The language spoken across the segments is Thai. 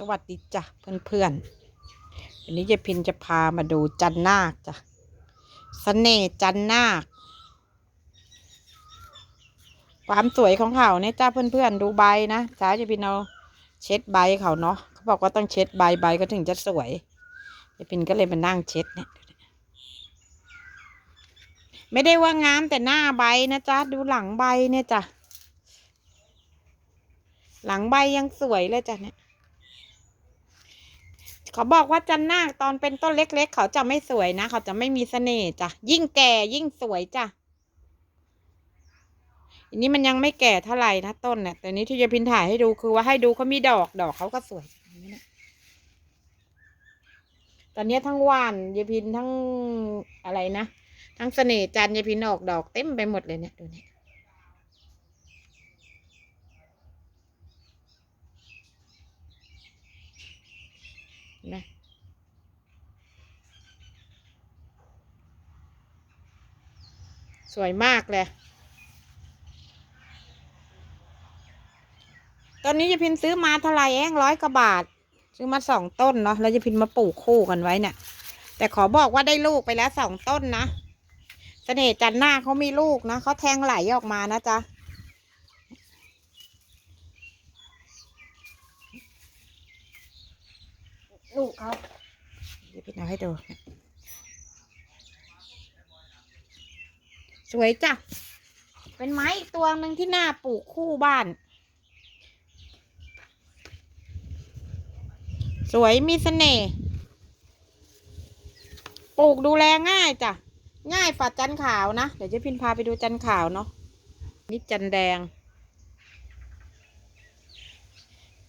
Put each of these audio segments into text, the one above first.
สวัสดีจ้ะเพื่อนๆวันนี้ยายพินจะพามาดูจันนาคจ้ะเสน่ห์จันนาค ความสวยของเขาเนี่ยจ้าเพื่อนๆดูใบนะจ้ายายพินเอาเช็ดใบเขาเนาะเขาบอกว่าต้องเช็ดใบใบก็ถึงจะสวยยายพินก็เลยมานั่งเช็ดเนี่ยไม่ได้ว่างามแต่หน้าใบนะจ๊ะดูหลังใบเนี่ยจ้ะหลังใบยังสวยเลยจ้ะเนี่ย เขาบอกว่าจันนาคตอนเป็นต้นเล็ก ๆ เขาจะไม่สวยนะ เขาจะไม่มีเสน่ห์จ้ะ ยิ่งแก่ยิ่งสวยจ้ะอันนี้มันยังไม่แก่เท่าไหร่นะต้นเนี่ยแต่นี้ที่จะพินถ่ายให้ดูคือว่าให้ดูเขามีดอกดอกเขาก็สวยตอนนี้ทั้งว่านยายพินทั้งอะไรนะ ทั้งเสน่ห์จันยายพินออกดอกเต็มไปหมดเลยเนี่ยดูเนี่ย นะสวยมากเลย ตอนนี้ยาพินซื้อมาเท่าไหร่เองร้อยกว่าบาท ซื้อมาสองต้นเนาะ แล้วยาพินมาปลูกคู่กันไว้เนี่ย แต่ขอบอกว่าได้ลูกไปแล้วสองต้นนะ เสน่ห์จันหน้าเขามีลูกนะเขาแทงไหลออกมานะจ๊ะ ลูกเขาเดี๋ยวพี่เอาให้ดู สวยจ้ะ เป็นไม้อีกตัวหนึ่งที่น่าปลูกคู่บ้าน สวยมีเสน่ห์ ปลูกดูแลง่ายจ้ะ ง่ายฝัดจันขาวนะ เดี๋ยวเจะพินพาไปดูจันขาวเนาะนี่จันแดง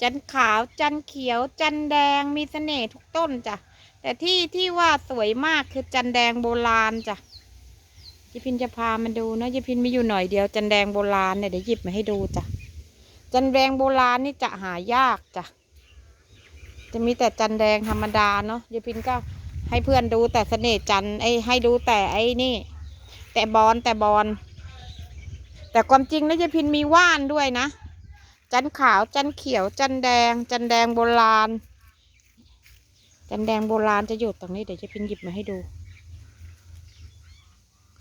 จันขาวจันเขียวจันแดงมีเสน่ห์ทุกต้นจ้ะ แต่ที่ที่ว่าสวยมากคือจันแดงโบราณจ้ะยายพินจะพามาดูนะยายพินมีอยู่หน่อยเดียว จันแดงโบราณเนี่ยเดี๋ยวหยิบมาให้ดูจ้ะ จันแดงโบราณนี่จะหายากจ้ะ จะมีแต่จันแดงธรรมดาเนาะยายพินก็ให้เพื่อนดูแต่เสน่ห์จันไอ้ให้ดูแต่ไอ้นี่ แต่บอลแต่บอลแต่ความจริงนะยายพินมีว่านด้วยนะ จันขาวจันเขียว จันแดง จันแดงโบราณ จันแดงโบราณจะอยู่ตรงนี้เดี๋ยวจะพินหยิบมาให้ดู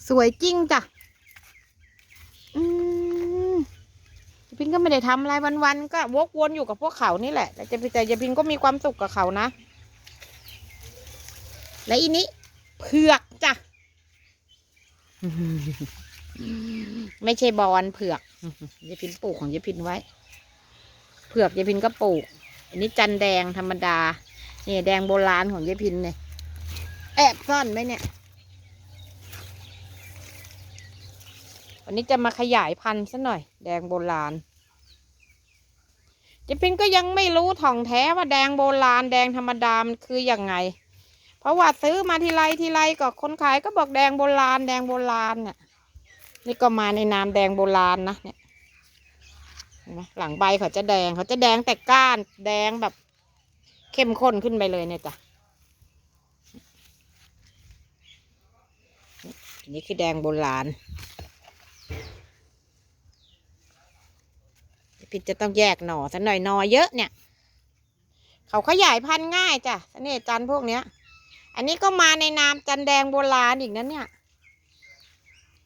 สวยจริงจ้ะอืมจะพินก็ไม่ได้ทำอะไรวันๆก็วกวนอยู่กับพวกเขานี่แหละแต่จะแต่จะพินก็มีความสุขกับเขานะ และอีนี้เผือกจ้ะไม่ใช่บอลเผือกยายพินปลูกของยายพินไว้ ผือกยายพินก็ปลูก อันนี้จันแดงธรรมดานี่แดงโบราณของยายพินเนี่ยแอบซ่อนไหมเนี่ย วันนี้จะมาขยายพันธุ์ซะหน่อย แดงโบราณยายพินก็ยังไม่รู้ถ่องแท้ว่าแดงโบราณ แดงธรรมดามันคืออย่างไง เพราะว่าซื้อมาทีไรทีไรก็คนขายก็บอกแดงโบราณ แดงโบราณเนี่ยนี่ก็มาในนามแดงโบราณนะเนี่ย นไหลังใบเขาจะแดงเขาจะแดงแต่ก้านแดงแบบเข้มข้นขึ้นไปเลยเนี่ยจ้ะอันนี้คือแดงโบราณพี่จะต้องแยกหน่อสักหน่อยหน่อเยอะเนี่ย เขาขยายพันธุ์ง่ายจ้ะเสน่ห์จันพวกเนี้ย อันนี้ก็มาในนามจันแดงโบราณอีกนั้นเนี่ย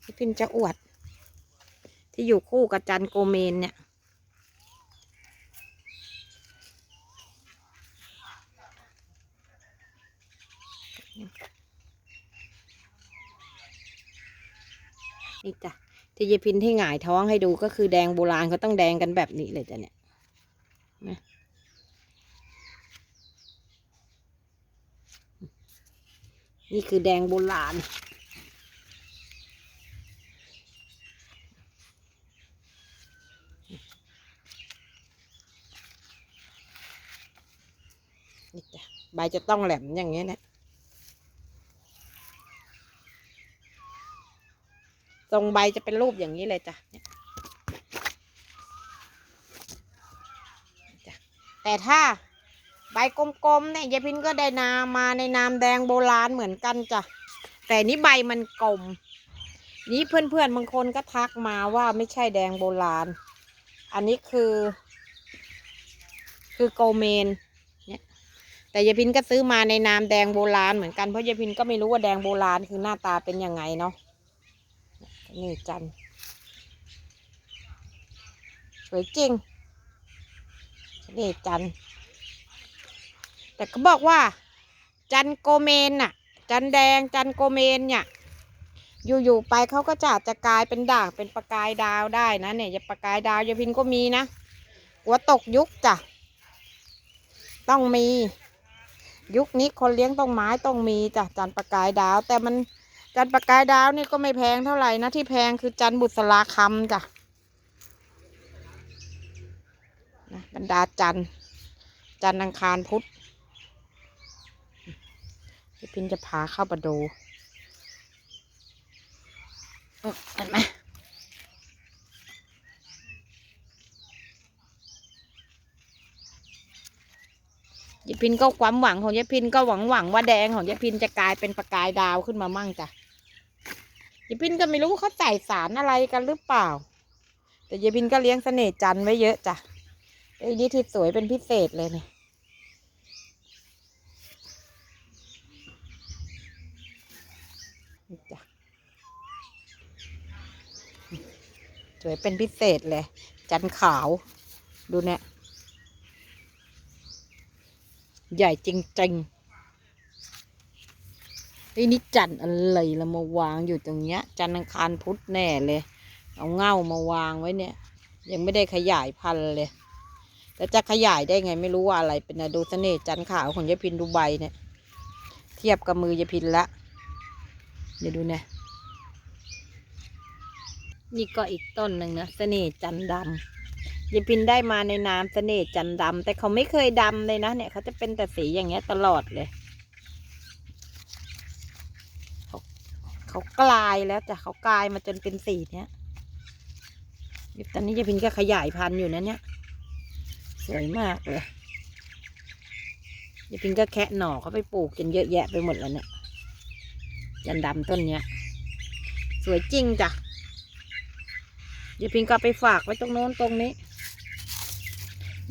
พี่พินจะอวด ที่อยู่คู่กับจันโกเมนเนี่ย นี่จ้ะที่ยายพินที่หงายท้องให้ดูก็คือแดงโบราณเขาต้องแดงกันแบบนี้เลยจ้ะเนี่ยนะนี่คือแดงโบราณนี่จ้ะใบจะต้องแหลมอย่างเงี้ยนะ ทรงใบจะเป็นรูปอย่างนี้เลยจ้ะแต่ถ้าใบกลมๆเนี่ยยายพินก็ได้นามาในนามแดงโบราณเหมือนกันจ้ะแต่นี่ใบมันกลม นี่เพื่อนๆบางคนก็ทักมาว่าไม่ใช่แดงโบราณ อันนี้คือ คือโกเมนเนี่ยแต่ยายพินก็ซื้อมาในนามแดงโบราณเหมือนกันเพราะยายพินก็ไม่รู้ว่าแดงโบราณคือหน้าตาเป็นยังไงเนาะ นี่จัน สวยจริงนี่จัน แต่เขาบอกว่า จันโกเมนน่ะ จันแดงจันโกเมนเนี่ย อยู่ๆไปเขาก็จะจะกลายเป็นด่างเป็นประกายดาวได้นะเนี่ยจะประกายดาวยาพินก็มีนะหัวตกยุคจ้ะต้องมี ยุคนี้คนเลี้ยงต้นไม้ต้องมีจ้ะจันประกายดาวแต่มัน จันประกายดาวนี่ก็ไม่แพงเท่าไหร่นะที่แพงคือจันบุษราคำจ้ะนะบรรดาจันจันทร์อังคารพุธพี่พินจะพาเข้ามาดูอืมเห็นไหมยายพินก็ความหวังของยายพินก็หวังหวังว่าแดงของยายพินจะกลายเป็นประกายดาวขึ้นมามั่งจ้ะ ยายพินก็ไม่รู้เขาใส่สารอะไรกันหรือเปล่า แต่ยายพินก็เลี้ยงเสน่ห์จันไว้เยอะจ้ะไอ้นี่ที่สวยเป็นพิเศษเลยเนี่ยจ้ะสวยเป็นพิเศษเลย จันขาวดูเนี่ย ใหญ่จริงๆ อ้นี่จันอะไรละมาวางอยู่ตรงเนี้ย จันอังคารพุธแน่เลย เอาเง่ามาวางไว้เนี่ย ยังไม่ได้ขยายพันธุ์เลยแต่จะขยายได้ไงไม่รู้ว่าอะไรเป็นอะดูเสน่ห์จันขาวของยายพินดูใบเนี่ย เทียบกับมือยายพินละ เดี๋ยวดูเนี่ยนี่ก็อีกต้นหนึ่งนะเสน่ห์จันดำยายพินได้มาในนามเสน่ห์จันดำแต่เขาไม่เคยดำเลยนะเนี่ยเขาจะเป็นแต่สีอย่างเงี้ยตลอดเลยเขา เขากลายแล้วจ้ะเขากลายมาจนเป็นสีเนี้ยตอนนี้ยายพินก็ขยายพันธุ์อยู่นะเนี่ยสวยมากเลยยายพินก็แคะหน่อเขาไปปลูกจนเยอะแยะไปหมดแล้วเนี่ยจันดำต้นเนี้ย สวยจริงจ้ะยายพิงก็ไปฝากไว้ตรงโน้นตรงนี้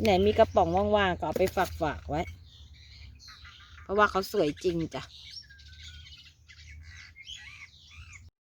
ไหนมีกระป๋องว่างๆก็เอาไปฝากฝากๆไว้ เพราะว่าเขาสวยจริงจ้ะ